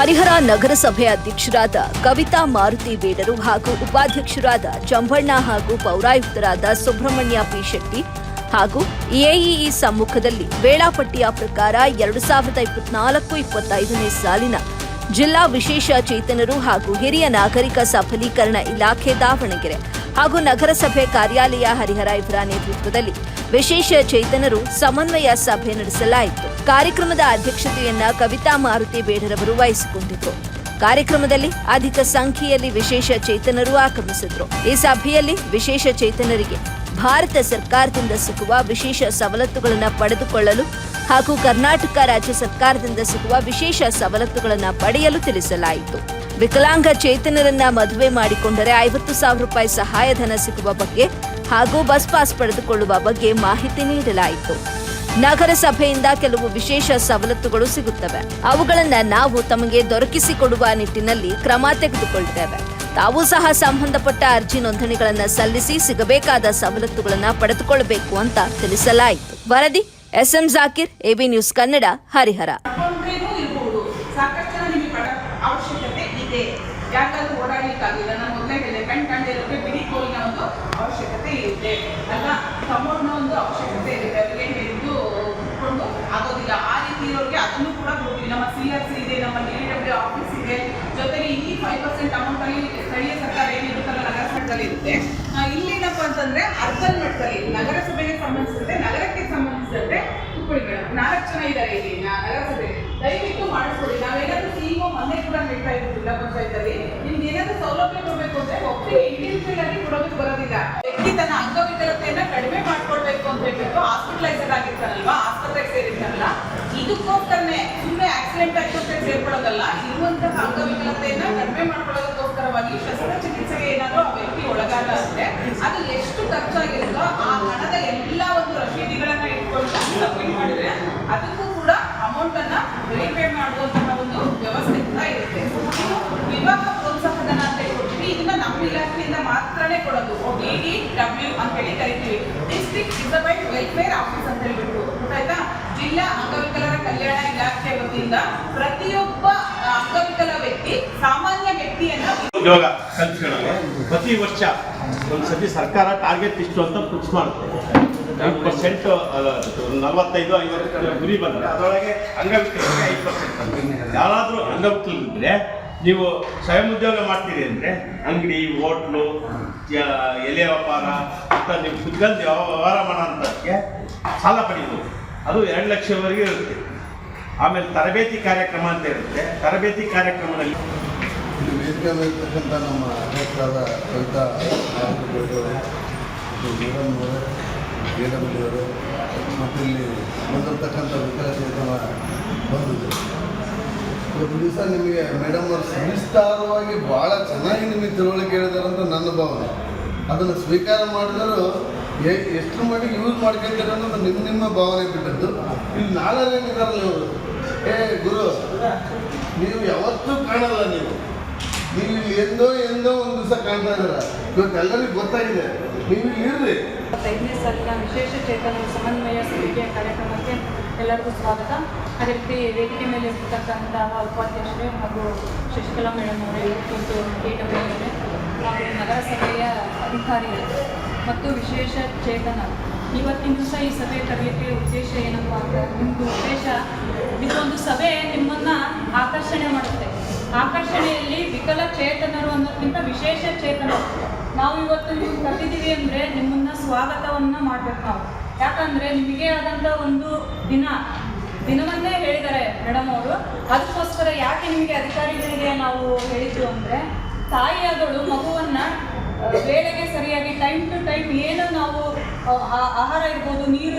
ಹರಿಹರ ನಗರಸಭೆ ಅಧ್ಯಕ್ಷರಾದ ಕವಿತಾ ಮಾರುತಿ ಬೇಡರು ಹಾಗೂ ಉಪಾಧ್ಯಕ್ಷರಾದ ಜಂಬಣ್ಣ ಹಾಗೂ ಪೌರಾಯುಕ್ತರಾದ ಸುಬ್ರಹ್ಮಣ್ಯ ಪಿ ಶೆಟ್ಟಿ ಹಾಗೂ ಎಇಇ ಸಮ್ಮುಖದಲ್ಲಿ ವೇಳಾಪಟ್ಟಿಯ ಪ್ರಕಾರ ಎರಡು ಸಾವಿರದ ಇಪ್ಪತ್ನಾಲ್ಕು ಇಪ್ಪತ್ತೈದನೇ ಸಾಲಿನ ಜಿಲ್ಲಾ ವಿಶೇಷ ಚೇತನರು ಹಾಗೂ ಹಿರಿಯ ನಾಗರಿಕ ಸಫಲೀಕರಣ ಇಲಾಖೆ ದಾವಣಗೆರೆ ಹಾಗೂ ನಗರಸಭೆ ಕಾರ್ಯಾಲಯ ಹರಿಹರ ಇವರ ನೇತೃತ್ವದಲ್ಲಿ ವಿಶೇಷ ಚೇತನರು ಸಮನ್ವಯ ಸಭೆ ನಡೆಸಲಾಯಿತು. ಕಾರ್ಯಕ್ರಮದ ಅಧ್ಯಕ್ಷತೆಯನ್ನ ಕವಿತಾ ಮಾರುತಿ ಬೇಡರವರು ವಹಿಸಿಕೊಂಡಿತು ಕಾರ್ಯಕ್ರಮದಲ್ಲಿ ಅಧಿಕ ಸಂಖ್ಯೆಯಲ್ಲಿ ವಿಶೇಷ ಚೇತನರು ಆಗಮಿಸಿದ್ರು. ಈ ಸಭೆಯಲ್ಲಿ ವಿಶೇಷ ಚೇತನರಿಗೆ ಭಾರತ ಸರ್ಕಾರದಿಂದ ಸಿಗುವ ವಿಶೇಷ ಸವಲತ್ತುಗಳನ್ನು ಪಡೆದುಕೊಳ್ಳಲು ಹಾಗೂ ಕರ್ನಾಟಕ ರಾಜ್ಯ ಸರ್ಕಾರದಿಂದ ಸಿಗುವ ವಿಶೇಷ ಸವಲತ್ತುಗಳನ್ನು ಪಡೆಯಲು ತಿಳಿಸಲಾಯಿತು. ವಿಕಲಾಂಗ ಚೇತನರನ್ನ ಮದುವೆ ಮಾಡಿಕೊಂಡರೆ ಐವತ್ತು ಸಾವಿರ ರೂಪಾಯಿ ಸಹಾಯಧನ ಸಿಗುವ ಬಗ್ಗೆ ಹಾಗೂ ಬಸ್ ಪಾಸ್ ಪಡೆದುಕೊಳ್ಳುವ ಬಗ್ಗೆ ಮಾಹಿತಿ ನೀಡಲಾಯಿತು. ನಗರಸಭೆಯಿಂದ ಕೆಲವು ವಿಶೇಷ ಸವಲತ್ತುಗಳು ಸಿಗುತ್ತವೆ. ಅವುಗಳನ್ನು ನಾವು ತಮಗೆ ದೊರಕಿಸಿಕೊಡುವ ನಿಟ್ಟಿನಲ್ಲಿ ಕ್ರಮ ತೆಗೆದುಕೊಳ್ತೇವೆ ತಾವು ಸಹ ಸಂಬಂಧಪಟ್ಟ ಅರ್ಜಿ ನೋಂದಣಿಗಳನ್ನು ಸಲ್ಲಿಸಿ ಸಿಗಬೇಕಾದ ಸವಲತ್ತುಗಳನ್ನು ಪಡೆದುಕೊಳ್ಳಬೇಕು ಅಂತ ತಿಳಿಸಲಾಯಿತು. ವರದಿ, SM Jakir, AB news Kannada, Harihara ಜನ ನಿಮಗೆ ಪಡ ಅವಶ್ಯಕತೆ ಇದೆ ಯಾಕಂದ್ರೆ ಓಡಾಡ್ಲಿಕ್ಕಾಗಿಲ್ಲ ನಾನು ಮೊದಲೇ ಹೇಳಿದೆ ಕಣ್ ಕಂಡಿರೋರಿಗೆ ಬಿಡಿ ಕೋಲಿನ ಒಂದು ಅವಶ್ಯಕತೆ ಇರುತ್ತೆ ಅಲ್ಲ ಕಮೋಡ್ನ ಒಂದು ಅವಶ್ಯಕತೆ ಇರುತ್ತೆ ಅವರಿಗೆ ಹಿಡಿದು ಕೊಂಡು ಆಗೋದಿಲ್ಲ. ಆ ರೀತಿ ಇರೋರಿಗೆ ಅದನ್ನು ಕೂಡ ಕೊಡ್ತೀವಿ. ನಮ್ಮ ಸಿ ಆರ್ ಸಿ ಇದೆ, ನಮ್ಮ ಡಿ ಡಬ್ಲ್ಯೂ ಆಫೀಸ್ ಇದೆ. ಜೊತೆಗೆ ಈ ಫೈವ್ ಪರ್ಸೆಂಟ್ ಅಮೌಂಟ್ ಅಲ್ಲಿ ಸ್ಥಳೀಯ ಸರ್ಕಾರ ಏನಿರುತ್ತಲ್ಲ ನಗರ ಮಟ್ಟದಲ್ಲಿ ಇರುತ್ತೆ. ಇಲ್ಲೇನಪ್ಪ ಅಂತಂದ್ರೆ ಅರ್ಬನ್ ಮಟ್ಟದಲ್ಲಿ, ನಗರಸಭೆಗೆ ಸಂಬಂಧಿಸಿದಂತೆ, ನಗರಕ್ಕೆ ಸಂಬಂಧಿಸಿದಂತೆ ಮೇಡಮ್ ನಾಲ್ಕು ಜನ ಇದ್ದಾರೆ ಇಲ್ಲಿ ನಗರಸಭೆ ದಯವಿಟ್ಟು ಮಾಡಿಸ್ಕೊಡಿ. ನಾವೇನಾದ್ರೂ ಸಿಇಒ ಮೊನ್ನೆ ಕೂಡ ಹೇಳ್ತಾ ಇದ್ದೀವಿ ಜಿಲ್ಲಾ ಪಂಚಾಯತಲ್ಲಿ ನಿಮ್ಗೆ ಹೇಳ್ಬಿಟ್ಟು ಹಾಸ್ಪಿಟಲೈಸರ್ ಆಗಿರ್ತಾರಲ್ವಾ? ಆಸ್ಪತ್ರೆಗೆ ಸೇರಿರ್ತಾರಲ್ಲ? ಇದಕ್ಕೋಸ್ಕರನೇ ಸುಮ್ಮನೆ ಆಕ್ಸಿಡೆಂಟ್ ಆಸ್ಪತ್ರೆಗೆ ಸೇರ್ಕೊಳ್ಳೋದಲ್ಲ, ಇರುವಂತಹ ಅಂಗವಿಕಲತೆಯನ್ನ ಕಡಿಮೆ ಮಾಡ್ಕೊಳ್ಳೋದಕ್ಕೋಸ್ಕರವಾಗಿ ಶಸ್ತ್ರಚಿಕಿತ್ಸೆಗೆ ಏನಾದರೂ ಆ ವ್ಯಕ್ತಿ ಒಳಗಾದ ಅಂದ್ರೆ ಅದು ಎಷ್ಟು ಖರ್ಚಾಗಿರುತ್ತೋ ಆ ಇಲಾಖೆ ಪ್ರತಿಯೊಬ್ಬ ಅಂಗವಿಕಲ ವ್ಯಕ್ತಿ, ಸಾಮಾನ್ಯ ವ್ಯಕ್ತಿಯನ್ನ ಉದ್ಯೋಗ ಕಲ್ತ್ಕೊಳ್ಳೋದು ಪ್ರತಿ ವರ್ಷ ಒಂದು ಸತಿ ಸರ್ಕಾರ ಟಾರ್ಗೆಟ್ ಇಷ್ಟು ಅಂತ ಫಿಕ್ಸ್ ಮಾಡುತ್ತೆ. ಐದು ಪರ್ಸೆಂಟ್ ನಲವತ್ತೈದು, ಐವತ್ತು ಗುರಿ ಬಂದರೆ ಅದರೊಳಗೆ ಅಂಗವಿಕಲರಿಗೆ ಐದು ಪರ್ಸೆಂಟ್ ಯಾರಾದರೂ ಅಂಗವಿಕಲರಿದ್ರೆ ನೀವು ಸ್ವಯಂ ಉದ್ಯೋಗ ಮಾಡ್ತೀರಿ ಅಂದರೆ ಅಂಗಡಿ, ಹೋಟ್ಲು ಎಲೆ ವ್ಯಾಪಾರ, ಅಂತ ನೀವು ಯಾವ ವ್ಯವಹಾರ ಮಾಡೋ ಅಂಥದ್ದಕ್ಕೆ ಸಾಲ ಪಡೆಯಬಹುದು ಅದು ಎರಡು ಲಕ್ಷವರೆಗೆ ಇರುತ್ತೆ. ಆಮೇಲೆ ತರಬೇತಿ ಕಾರ್ಯಕ್ರಮ ಅಂತ ಇರುತ್ತೆ. ತರಬೇತಿ ಕಾರ್ಯಕ್ರಮದಲ್ಲಿ ಇಲ್ಲಿ ವೇದಿಕೆ ಮೇಲಿರ್ತಕ್ಕಂಥ ನಮ್ಮ ಅಧ್ಯಕ್ಷರಾದ ಕವಿತಾ ಡಬ್ಲ್ಯೂ ಅವರು ಮತ್ತು ಇಲ್ಲಿ ಬಂದಿರತಕ್ಕಂಥ ವಿಕಲಚೇತನ ಬಂದಿದೆ ಒಂದು ದಿವಸ ನಿಮಗೆ ಮೇಡಮ್ ಅವರು ಸವಿಸ್ತಾರವಾಗಿ ಭಾಳ ಚೆನ್ನಾಗಿ ನಿಮಗೆ ತಿಳುವಳಿಕೆ ಹೇಳಿದಾರೆ ಅಂತ ನನ್ನ ಭಾವನೆ. ಅದನ್ನು ಸ್ವೀಕಾರ ಮಾಡಿದರೂ ಎಷ್ಟು ಮಟ್ಟಿಗೆ ಯೂಸ್ ಮಾಡ್ಕೊಳ್ತಾರೆ ಅನ್ನೋದು ನಿಮ್ಮ ನಿಮ್ಮ ಭಾವನೆ ಬಿಟ್ಟದ್ದು. ಇಲ್ಲಿ ನಾಳೆ ಇದ್ದಾರೆ ಇವರು? ಏ, ಗುರು, ನೀವು ಯಾವತ್ತೂ ಕಾಣಲ್ಲ ನೀವು. ನೀವು ಎಂದೋ ಎಂದೋ ಒಂದು ದಿವಸ ಕಾಣ್ತಾ ಇದ್ದೀರ ಇವತ್ತು ಎಲ್ಲರಿಗೂ ಗೊತ್ತಾಗಿದೆ. ನೀವು ಇರ್ರಿ. ಐದನೇ ಸಾಲಿನ ವಿಶೇಷ ಚೇತನ ಸಮನ್ವಯ ಸಮಿತಿಯ ಕಾರ್ಯಕ್ರಮಕ್ಕೆ ಎಲ್ಲರಿಗೂ ಸ್ವಾಗತ. ಅದೇ ರೀತಿ ವೇದಿಕೆ ಮೇಲೆ ಇರ್ತಕ್ಕಂತಹ ಉಪಾಧ್ಯಾಯ ಹಾಗೂ ಶಶಿಕಲಾ ಮೇಡಮ್ ಅವರೇ ಮತ್ತು ಕೆ ಡಬ್ಲ್ಯೂ ಅವರೇ ಹಾಗೂ ನಗರಸಭೆಯ ಅಧಿಕಾರಿಗಳು. ಮತ್ತು ವಿಶೇಷ ಚೇತನ. ಇವತ್ತಿನ ದಿವಸ ಈ ಸಭೆ ಕರೆಯೋಕ್ಕೆ ಉದ್ದೇಶ ಏನಪ್ಪ ಅಂದರೆ ನಿಮ್ಮದು ಉದ್ದೇಶ ಇದೊಂದು ಸಭೆ ನಿಮ್ಮನ್ನು ಆಕರ್ಷಣೆ ಮಾಡುತ್ತೆ. ಆಕರ್ಷಣೆಯಲ್ಲಿ ವಿಕಲಚೇತನರು ಅನ್ನೋದಕ್ಕಿಂತ ವಿಶೇಷ ಚೇತನರು ನಾವು ಇವತ್ತು ನೀವು ಕರೆದಿದ್ದೀವಿ ಅಂದರೆ ನಿಮ್ಮನ್ನು ಸ್ವಾಗತವನ್ನು ಮಾಡಬೇಕು ನಾವು. ಯಾಕಂದರೆ ನಿಮಗೆ ಆದಂಥ ಒಂದು ದಿನ, ದಿನವನ್ನೇ ಹೇಳಿದ್ದಾರೆ ಮೇಡಮ್ ಅವರು. ಅದಕ್ಕೋಸ್ಕರ ಯಾಕೆ ನಿಮಗೆ ಅಧಿಕಾರಿಗಳಿಗೆ ನಾವು ಹೇಳಿದ್ದು ಅಂದರೆ, ತಾಯಿಯಾದಳು ಮಗುವನ್ನು ವೇಳೆಗೆ ಸರಿಯಾಗಿ ಟೈಮ್ ಟು ಟೈಮ್ ಏನು ನಾವು ಆಹಾರ ಇರ್ಬೋದು ನೀರು